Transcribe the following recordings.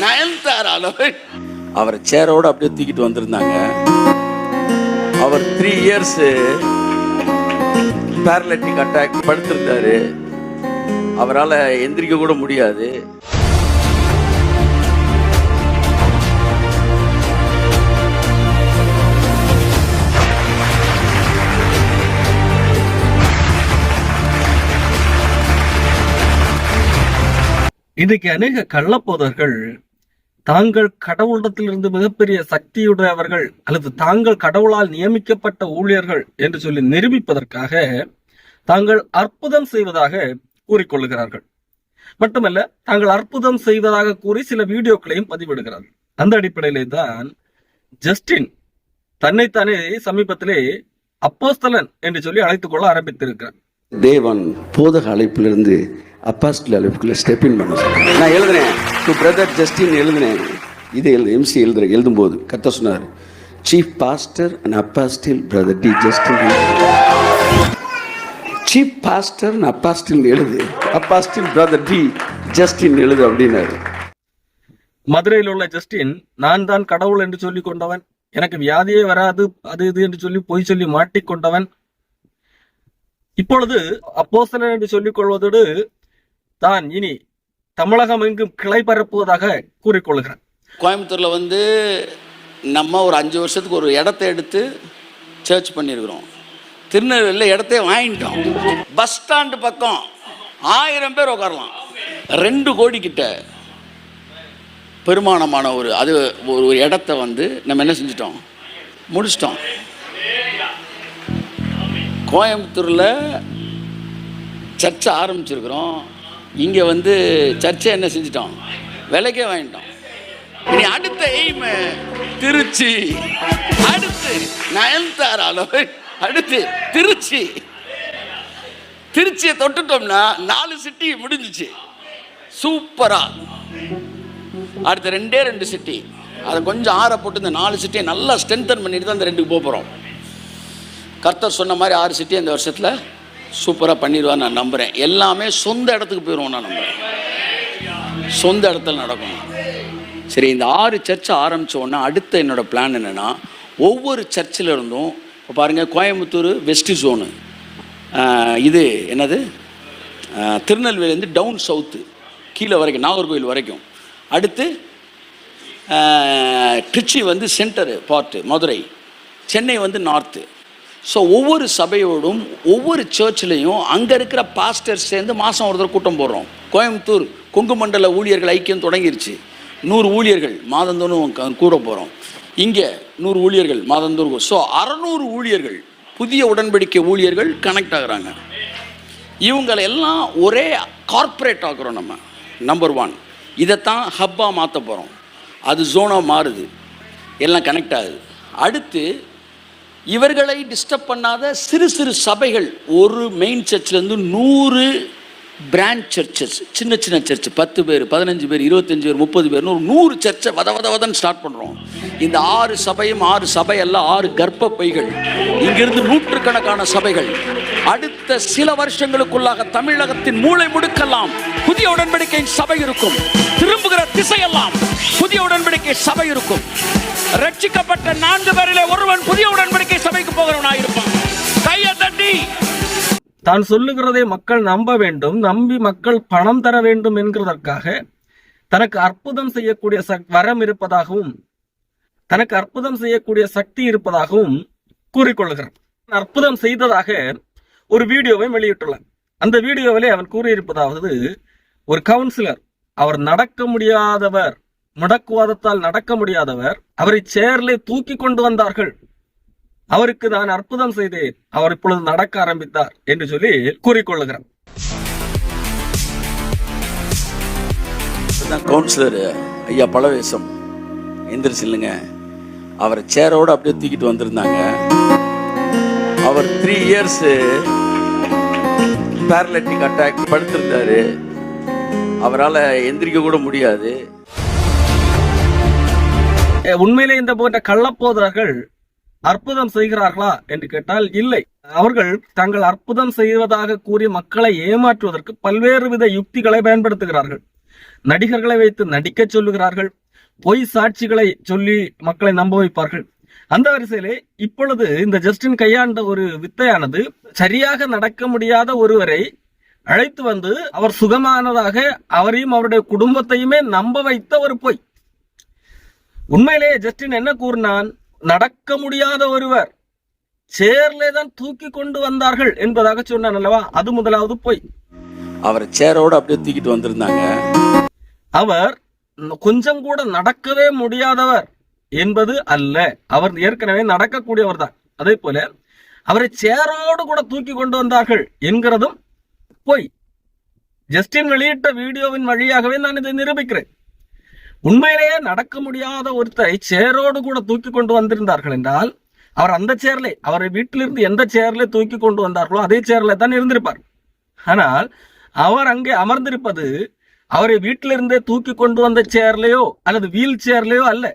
நயன்தாரால அவரை சேரோட அப்படியே தூக்கிட்டு வந்திருந்தாங்க. அவர் த்ரீ இயர்ஸ் பேரலட்டிக் அட்டாக் படுத்திருந்தாரு. அவரால் எந்திரிக்க கூட முடியாது. இன்னைக்கு அநேக கள்ளப்போதர்கள் தாங்கள் கடவுளிடத்திலிருந்து மிகப்பெரிய சக்தியுடையவர்கள் அல்லது தாங்கள் கடவுளால் நியமிக்கப்பட்ட ஊழியர்கள் என்று சொல்லி நிரூபிப்பதற்காக தாங்கள் அற்புதம் செய்வதாக கூறிக்கொள்ளுகிறார்கள். மட்டுமல்ல தாங்கள் அற்புதம் செய்வதாக கூறி சில வீடியோக்களையும் பதிவிடுகிறார்கள். அந்த அடிப்படையிலே தான் ஜஸ்டின் தன்னைத்தானே சமீபத்திலே அப்போஸ்தலன் என்று சொல்லி அழைத்துக் கொள்ள ஆரம்பித்திருக்கிறார். தேவன் போதக அழைப்பிலிருந்து அப்பாஸ்டில் அழைப்புக்குள்ள ஸ்டெப் இன் பண்ண. நான் எழுதுனேன் டு பிரதர் ஜஸ்டின் எழுதுனேன் இது எழுது எம்சி எழுதுற எழுதும்போது கத்த சொன்னார் chief pastor and apostle brother D Justin chief pastor and apostle எழுது அப்பாஸ்டில் பிரதர் டி ஜஸ்டின் எழுது அப்படின்னாரு. மதுரையில் உள்ள ஜஸ்டின் நான் தான் கடவுள் என்று சொல்லி கொண்டவன். எனக்கு வியாதியே வராது அது இது என்று சொல்லி பொய் சொல்லி மாட்டிக்கொண்டவன் இப்பொழுது அப்போஸ்தலன் என்று சொல்லிக் கொள்வதோடு தான் இனி தமிழகம் எங்கும் கிளை பரப்புவதாக கூறிக்கொள்கிறேன் கோயம்புத்தூர்ல வந்து நம்ம ஒரு அஞ்சு வருஷத்துக்கு ஒரு இடத்த எடுத்து சர்ச் பண்ணியிருக்கிறோம். திருநெல்வேலியில் இடத்தையே வாங்கிட்டோம். பஸ் ஸ்டாண்டு பக்கம் ஆயிரம் பேர் உட்காரலாம். ரெண்டு கோடி கிட்ட பெருமானமான ஒரு அது ஒரு ஒரு இடத்த வந்து நம்ம என்ன செஞ்சிட்டோம்? முடிச்சிட்டோம். கோயம்புத்தூரில் சர்ச்சை ஆரம்பிச்சிருக்கிறோம். இங்கே வந்து சர்ச்சை என்ன செஞ்சிட்டோம்? விலைக்கே வாங்கிட்டோம். இனி அடுத்த எய்ம் திருச்சி. அடுத்து நயன்தாராலோ அடுத்து திருச்சி. திருச்சியை தொட்டுட்டோம்னா நாலு சிட்டி முடிஞ்சிச்சு. சூப்பரா. அடுத்த ரெண்டே ரெண்டு சிட்டி அதை கொஞ்சம் ஆற போட்டு இந்த நாலு சிட்டியை நல்லா ஸ்ட்ரென்தன் பண்ணிட்டு தான் அந்த ரெண்டுக்கு போக போகிறோம் கர்த்தர் சொன்ன மாதிரி ஆறு சிட்டி இந்த வருஷத்தில் சூப்பராக பண்ணிடுவான்னு நான் நம்புகிறேன் எல்லாமே சொந்த இடத்துக்கு போயிடுவோம் நான் நம்புகிறேன் சொந்த இடத்துல நடக்கும் சரி இந்த ஆறு சர்ச்சை ஆரம்பித்தோன்னா அடுத்த என்னோடய பிளான் என்னென்னா ஒவ்வொரு சர்ச்சில் இருந்தும் இப்போ பாருங்கள் கோயம்புத்தூர் வெஸ்ட் ஜோனு இது என்னது? திருநெல்வேலிருந்து டவுன் சவுத்து கீழே வரைக்கும் நாகர்கோவில் வரைக்கும். அடுத்து ஆஹ், திருச்சி வந்து சென்டரு பார்ட்டு மதுரை. சென்னை வந்து நார்த்து ஸோ ஒவ்வொரு சபையோடும் ஒவ்வொரு சர்ச்லேயும் அங்கே இருக்கிற பாஸ்டர் சேர்ந்து மாதம் ஒரு கூட்டம் போடுறோம். கோயம்புத்தூர் கொங்கு மண்டல ஊழியர்கள் ஐக்கியம் தொடங்கிருச்சு. நூறு ஊழியர்கள் மாதந்தோறும் க- கூட போகிறோம் இங்கே நூறு ஊழியர்கள் மாதந்தோறும் ஸோ அறநூறு ஊழியர்கள் புதிய உடன்படிக்கை ஊழியர்கள் கனெக்ட் ஆகுறாங்க. இவங்களை எல்லாம் ஒரே கார்ப்பரேட் ஆக்குறோம் நம்ம. நம்பர் ஒன் இதைத்தான் ஹப்பாக மாற்ற போகிறோம் அது ஜோனாக மாறுது. எல்லாம் கனெக்ட் ஆகுது. அடுத்து இவர்களை டிஸ்டர்ப் பண்ணாத சிறு சிறு சபைகள். ஒரு மெயின் சர்ச்சிலேருந்து நூறு பிராண்ட் சர்ச்சஸ் சின்ன சின்ன சர்ச் பத்து பேர் பதினஞ்சு பேர் இருபத்தஞ்சு பேர் முப்பது பேர்னு ஒரு நூறு சர்ச்சை வத வத வதன்னு ஸ்டார்ட் பண்ணுறோம் இந்த ஆறு சபையும் ஆறு சபையெல்லாம் ஆறு கர்ப்ப பைகள் இங்கிருந்து நூற்றுக்கணக்கான சபைகள். அடுத்த சில வருஷங்களுக்குள்ளாக தமிழகத்தின் மூளை முடுக்கெல்லாம் புதிய உடன்படிக்கையின் சபை இருக்கும். திரும்புகிற திசையெல்லாம் புதிய உடன்படிக்கை சபை இருக்கும். ரட்சிக்கப்பட்ட நான்கு பேரிலே ஒருவன் புதிய உடன்படிக்கை போகிறவனாக இருப்பான் கையை தட்டி. தான் சொல்லுகிறதை மக்கள் நம்ப வேண்டும் நம்பி மக்கள் பணம் தர வேண்டும் என்கிறதற்காக தனக்கு அற்புதம் செய்யக்கூடிய வரம் இருப்பதாகவும் தனக்கு அற்புதம் செய்யக்கூடிய சக்தி இருப்பதாகவும் கூறிக்கொள்கிறான். அற்புதம் செய்ததாக ஒரு வீடியோவை வெளியிட்டுள்ளார் அந்த வீடியோவிலே அவன் கூறியிருப்பதாவது ஒரு கவுன்சிலர் அவர் நடக்க முடியாதவர் முடக்குவாதத்தால் நடக்க முடியாதவர் அவரை சேர்லே தூக்கி கொண்டு வந்தார்கள். அவருக்கு நான் அற்புதம் செய்தேன் அவர் இப்பொழுது நடக்க ஆரம்பித்தார் என்று சொல்லி கூறிக்கொள்ளுகிறார். தான் கவுன்சிலர் ஐயா பழவேசம் எந்திரிச்சு இல்லைங்க அவரை சேரோட அப்படியே தூக்கிட்டு வந்திருந்தாங்க. அவர் த்ரீ இயர்ஸ் பேரலட்டிக் அட்டாக் படுத்திருந்தாரு. அவரால் எந்திரிக்க கூட முடியாது. உண்மையிலே இந்த போன்ற கள்ளப்போதர்கள் அற்புதம் செய்கிறார்களா என்று கேட்டால் இல்லை. அவர்கள் தங்கள் அற்புதம் செய்வதாக கூறி மக்களை ஏமாற்றுவதற்கு பல்வேறு வித யுக்திகளை பயன்படுத்துகிறார்கள். நடிகர்களை வைத்து நடிக்க சொல்லுகிறார்கள். பொய் சாட்சிகளை சொல்லி மக்களை நம்ப வைப்பார்கள். அந்த வரிசையிலே இப்பொழுது இந்த ஜஸ்டின் கையாண்ட ஒரு வித்தையானது சரியாக நடக்க முடியாத ஒருவரை அழைத்து வந்து அவர் சுகமானதாக அவரையும் அவருடைய குடும்பத்தையுமே நம்ப வைத்த ஒரு பொய். உண்மையிலேயே ஜஸ்டின் என்ன கூறினான்? நடக்க முடியாத ஒருவர் சேர்லே தான் தூக்கி கொண்டு வந்தார்கள் என்பதாக சொன்னான் அல்லவா? அது முதலாவது பொய். அவரை சேரோட அப்படியே தூக்கிட்டு வந்திருந்தாங்க. அவர் கொஞ்சம் கூட நடக்கவே முடியாதவர் என்பது அல்ல. அவர் ஏற்கனவே நடக்கக்கூடியவர் தான். அதே போல அவரை சேரோடு கூட தூக்கி கொண்டு வந்தார்கள் என்கிறதும் பொய். ஜஸ்டின் வெளியிட்ட வீடியோவின் வழியாகவே நான் இதை நிரூபிக்கிறேன். உண்மையிலேயே நடக்க முடியாத ஒருத்தரை சேரோடு கூட தூக்கி கொண்டு வந்திருந்தார்கள் என்றால் அவர் அந்த சேர்ல அவரை வீட்டிலிருந்து எந்த சேர்ல தூக்கி கொண்டு வந்தார்களோ அதே சேர்ல தான் இருந்திருப்பார். ஆனால் அவர் அங்கே அமர்ந்திருப்பது அவரை வீட்டிலிருந்தே தூக்கி கொண்டு வந்த சேர்லேயோ அல்லது வீல் சேர்லேயோ அல்ல.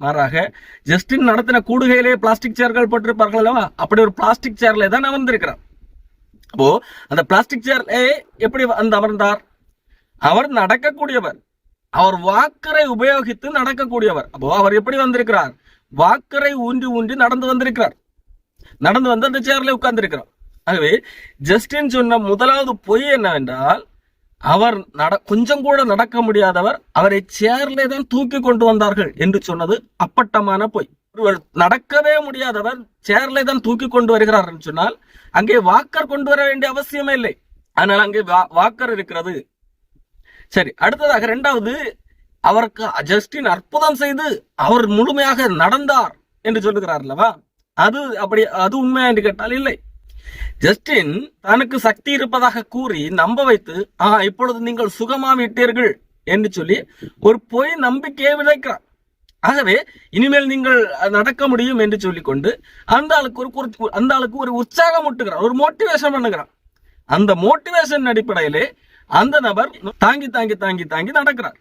மாறாக ஜஸ்டின் நடத்தின கூடுகையிலே பிளாஸ்டிக் சேர்கள் போட்டிருப்பார்கள் அல்லவா? அப்படி ஒரு பிளாஸ்டிக் சேர்ல தான் அமர்ந்திருக்கிறார். அப்போ அந்த பிளாஸ்டிக் சேர்லே எப்படி அந்த அமர்ந்தார்? அவர் நடக்கக்கூடியவர் அவர் வாக்கரை உபயோகித்து நடக்கக்கூடியவர். அப்போ அவர் எப்படி வந்திருக்கிறார்? வாக்கரை ஊன்றி ஊன்றி நடந்து வந்திருக்கிறார். நடந்து வந்து அந்த சேர்ல உட்கார்ந்திருக்கிறார். ஆகவே ஜஸ்டின் சொன்ன முதலாவது பொய் என்னவென்றால் அவர் நட கொஞ்சம் கூட நடக்க முடியாதவர் அவரை சேர்லே தான் தூக்கி கொண்டு வந்தார்கள் என்று சொன்னது அப்பட்டமான பொய். ஒருவர் நடக்கவே முடியாதவர் சேர்லே தான் தூக்கி கொண்டு வருகிறார் என்று சொன்னால் அங்கே வாக்கர் கொண்டு வர வேண்டிய அவசியமே இல்லை. ஆனால் அங்கே வா- வாக்கர் இருக்கிறது சரி அடுத்ததாக இரண்டாவது அவருக்கு ஜஸ்டின் அற்புதம் செய்து அவர் முழுமையாக நடந்தார் என்று சொல்லுகிறார் அல்லவா? அது அப்படி அது உண்மையா என்று கேட்டால் இல்லை. ஜஸ்டின் தனக்கு சக்தி இருப்பதாக கூறி நம்ப வைத்து ஆ இப்பொழுது நீங்கள் சுகமா விட்டீர்கள் என்று சொல்லி ஒரு பொய் நம்பிக்கையை விதைக்கிறார். ஆகவே இனிமேல் நீங்கள் நடக்க முடியும் என்று சொல்லிக்கொண்டு அந்த ஆளுக்கு ஒரு அந்த ஆளுக்கு ஒரு உற்சாகம் ஊட்டுகிறார் ஒரு மோட்டிவேஷன் பண்ணுகிறார். அந்த மோட்டிவேஷன் அடிப்படையிலே அந்த நபர் தாங்கி தாங்கி தாங்கி தாங்கி நடக்கிறார்.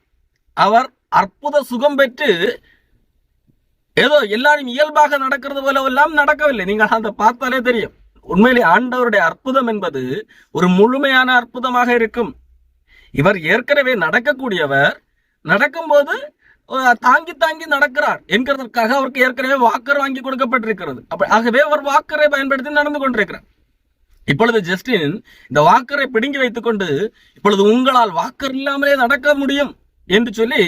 அவர் அற்புத சுகம் பெற்று ஏதோ எல்லாரும் இயல்பாக நடக்கிறது போல எல்லாம் நடக்கவில்லை. நீங்கள் அந்த பார்த்தாலே தெரியும். உண்மையிலே ஆண்டவருடைய அற்புதம் என்பது ஒரு முழுமையான அற்புதமாக இருக்கும். இவர் ஏற்கனவே நடக்கக்கூடியவர் நடக்கும்போது தாங்கி தாங்கி நடக்கிறார் என்கிறதற்காக அவருக்கு ஏற்கனவே வாக்கர் வாங்கி கொடுக்கப்பட்டிருக்கிறது. அப்ப ஆகவே அவர் வாக்கரை பயன்படுத்தி நடந்து கொண்டிருக்கிறார். இப்பொழுது ஜஸ்டின் இந்த வாக்கரை பிடுங்கி வைத்துக்கொண்டு இப்பொழுது உங்களால் வாக்கர் இல்லாமலே நடக்க முடியும் என்று சொல்லி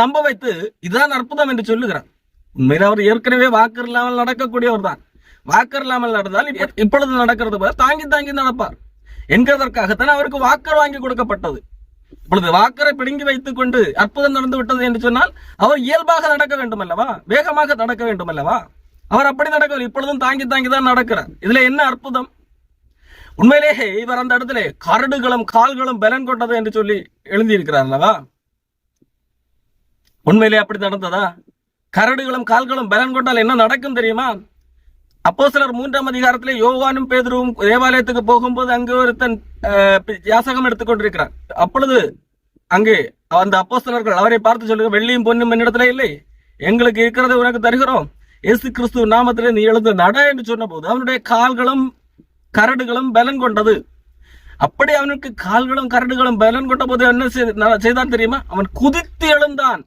நம்ப வைத்து இதுதான் அற்புதம் என்று சொல்லுகிறார். உண்மையில அவர் ஏற்கனவே வாக்கர் இல்லாமல் நடக்கக்கூடியவர் தான். வாக்கர் இல்லாமல் நடந்தால் இப்பொழுது நடக்கிறது போல தாங்கி தாங்கி நடப்பார். என்கிறதற்காகத்தான் அவருக்கு வாக்கர் வாங்கி கொடுக்கப்பட்டது. இப்பொழுது வாக்கரை பிடுங்கி வைத்துக் கொண்டு அற்புதம் நடந்து விட்டது என்று சொன்னால் அவர் இயல்பாக நடக்க வேண்டும் அல்லவா வேகமாக நடக்க வேண்டும் அல்லவா அவர் அப்படி நடக்கவில்லை. இப்பொழுதும் தாங்கி தாங்கி தான் நடக்கிறார். இதுல என்ன அற்புதம்? உண்மையிலேயே இவர் அந்த இடத்துல கரடுகளும் கால்களும் பலன் கொண்டது என்று சொல்லி எழுந்தியிருக்கிறார் அல்லவா உண்மையிலே அப்படி நடந்ததா? கரடுகளும் கால்களும் பலன் கொண்டால் என்ன நடக்கும் தெரியுமா? அப்போ சிலர் மூன்றாம் அதிகாரத்திலே யோவானும் பேதுருவும் தேவாலயத்துக்கு போகும்போது அங்கே ஒருத்தன் யாசகம் எடுத்துக்கொண்டிருக்கிறார் அப்பொழுது அங்கே அந்த அப்போஸ்தலர்கள் அவரை பார்த்து சொல்லுங்க வெள்ளியும் பொன்னும் என்னிடத்துல இல்லை. எங்களுக்கு இருக்கிறதை உனக்கு தருகிறோம். இயேசு கிறிஸ்துவ நாமத்திலே நீ எழுந்து நட என்று சொன்னபோது அவனுடைய கால்களும் கரடுகளும் பலன் கொண்டது. அப்படி அவனுக்கு கால்களும் கரடுகளும் பலன் கொண்ட போது என்ன செய்தான் தெரியுமா? அவன் குதித்து எழுந்தான்.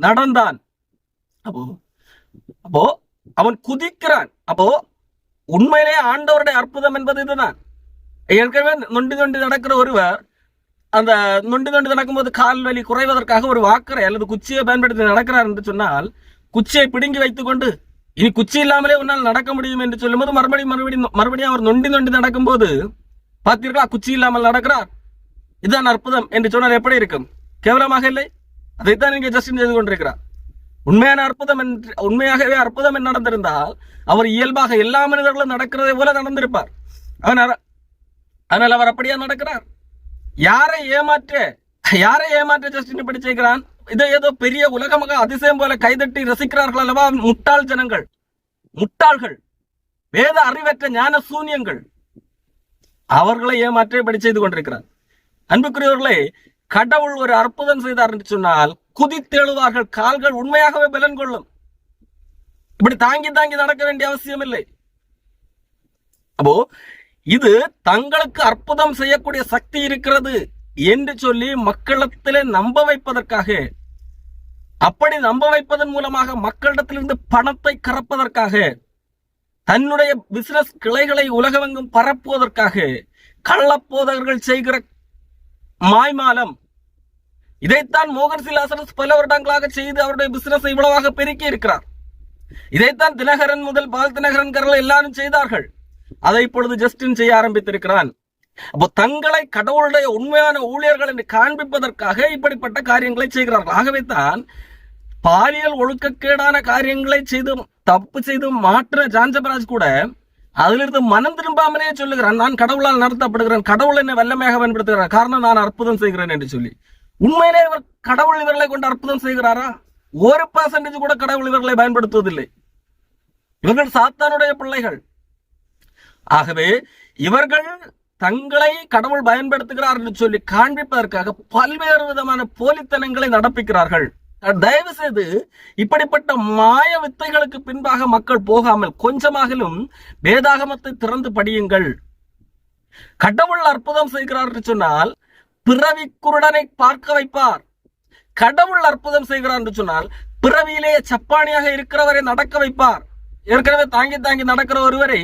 நடந்தான். அப்போ அப்போ அவன் குதிக்கிறான். அப்போ உண்மையிலே ஆண்டவருடைய அற்புதம் என்பது இதுதான். ஏற்கனவே நொண்டி நொண்டி நடக்கிற ஒருவர் அந்த நொண்டி நொண்டி நடக்கும்போது கால் வலி குறைவதற்காக ஒரு வாக்கரை அல்லது குச்சியை பயன்படுத்தி நடக்கிறார் என்று சொன்னால் குச்சியை பிடுங்கி வைத்துக்கொண்டு இனி குச்சி இல்லாமலே உன்னால் நடக்க முடியும் என்று சொல்லும்போது மறுபடியும் மறுபடியும் மறுபடியும் அவர் நொண்டி நொண்டி நடக்கும்போது பார்த்தீர்களா குச்சி இல்லாமல் நடக்கிறார். இதுதான் அற்புதம் என்று சொன்னால் எப்படி இருக்கும்? கேவலமாக இல்லை? அதைத்தான் இங்கே ஜஸ்டின் செய்து கொண்டிருக்கிறார். உண்மையான அற்புதம் என்று உண்மையாகவே அற்புதம் என்று நடந்திருந்தால் அவர் இயல்பாக எல்லா மனிதர்களும் நடக்கிறதை போல நடந்திருப்பார். அவன் ஆனால் அவர் அப்படியே நடக்கிறார்? யாரை ஏமாற்ற யாரை ஏமாற்ற ஜஸ்டின் இப்படி செய்கிறான்? இதை ஏதோ பெரிய உலகமாக அதிசயம் போல கைதட்டி ரசிக்கிறார்கள் அல்லவா? முட்டாள் ஜனங்கள். முட்டாள்கள். வேத அறிவற்ற ஞான சூன்யங்கள். அவர்களை ஏமாற்ற செய்து கொண்டிருக்கிறார். அன்புக்குரியவர்களே கடவுள் ஒரு அற்புதம் செய்தார் என்று சொன்னால் குதித்தெழுவார்கள் கால்கள் உண்மையாகவே பலன் கொள்ளும். இப்படி தாங்கி தாங்கி நடக்க வேண்டிய அவசியம் இல்லை அப்போ இது தங்களுக்கு அற்புதம் செய்யக்கூடிய சக்தி இருக்கிறது என்று சொல்லி மக்களத்திலே நம்ப வைப்பதற்காக அப்படி நம்ப வைப்பதன் மூலமாக மக்களிடத்திலிருந்து பணத்தை கறப்பதற்காக தன்னுடைய பிசினஸ் கிளைகளை உலகமெங்கும் பரப்புவதற்காக கள்ளப்போதகர்கள் செய்கிற மாய்மாலம் இதைத்தான் மோகன் சிலாசனஸ் பல வருடங்களாக செய்து அவருடைய பிசினஸ் இவ்வளவாக பெருக்கி இருக்கிறார். இதைத்தான் தினகரன் முதல் பால் தினகரன் கரல் எல்லாரும் செய்தார்கள். அதை இப்பொழுது ஜஸ்டின் செய்ய ஆரம்பித்திருக்கிறான். அப்போ தங்களை கடவுளுடைய உண்மையான ஊழியர்கள் என்று காண்பிப்பதற்காக இப்படிப்பட்ட காரியங்களை செய்கிறார்கள். ஆகவே தான் பாலியல் ஒழுக்கக்கேடான காரியங்களை செய்து தப்பு செய்து மாற்ற ஜான்ஜபராஜ் கூட அதிலிருந்து மனம் திரும்பாமலே சொல்லுகிறான். நான் கடவுளால் நடத்தப்படுகிறேன். கடவுள் என்னை வல்லமையாக பயன்படுத்துகிறார். காரணம் நான் அற்புதம் செய்கிறேன் என்று சொல்லி. உண்மையிலே இவர் கடவுள் இவர்களை கொண்டு அற்புதம் செய்கிறாரா? ஒரு பர்சன்டேஜ் கூட கடவுள் இவர்களை பயன்படுத்துவதில்லை. இவர்கள் சாத்தானுடைய பிள்ளைகள். ஆகவே இவர்கள் தங்களை கடவுள் பயன்படுத்துகிறார் என்று சொல்லி காண்பிப்பதற்காக பல்வேறு விதமான போலித்தனங்களை நடப்பிக்கிறார்கள். தயவு செய்து இப்படிப்பட்ட மாய வித்தைகளுக்கு பின்பாக மக்கள் போகாமல் கொஞ்சமாகிலும் வேதாகமத்தை திறந்து படியுங்கள். கடவுள் அற்புதம் செய்கிறார் என்று சொன்னால் பிறவி குருடனை பார்க்க வைப்பார். கடவுள் அற்புதம் செய்கிறார் என்று சொன்னால் பிறவியிலேயே சப்பானியாக இருக்கிறவரை நடக்க வைப்பார். ஏற்கனவே தாங்கி தாங்கி நடக்கிற ஒருவரை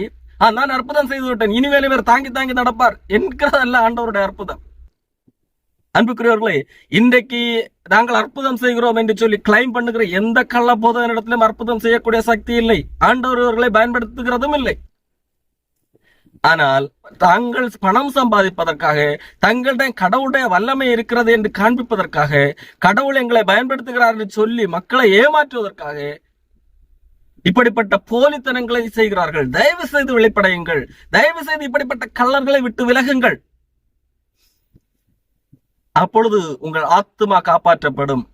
நான் அற்புதம் செய்து விட்டேன் இனிமேல் இவர் தாங்கி தாங்கி நடப்பார் என்கிறதல்ல ஆண்டவருடைய அற்புதம். அன்புக்குரியவர்களே இன்றைக்கு நாங்கள் அற்புதம் செய்கிறோம் என்று சொல்லி கிளைம் பண்ணுகிற எந்த கள்ள போதகனிடத்திலும் அற்புதம் செய்யக்கூடிய சக்தி இல்லை. ஆண்டவர்களை பயன்படுத்துகிறதும் இல்லை. ஆனால் தாங்கள் பணம் சம்பாதிப்பதற்காக தங்களிடம் கடவுளுடைய வல்லமை இருக்கிறது என்று காண்பிப்பதற்காக கடவுள் எங்களை பயன்படுத்துகிறார் என்று சொல்லி மக்களை ஏமாற்றுவதற்காக இப்படிப்பட்ட போலித்தனங்களை செய்கிறார்கள். தயவு செய்து வெளிப்படையுங்கள். தயவு செய்து இப்படிப்பட்ட கள்ளர்களை விட்டு விலகுங்கள். அப்பொழுது உங்கள் ஆத்மா காப்பாற்றப்படும்.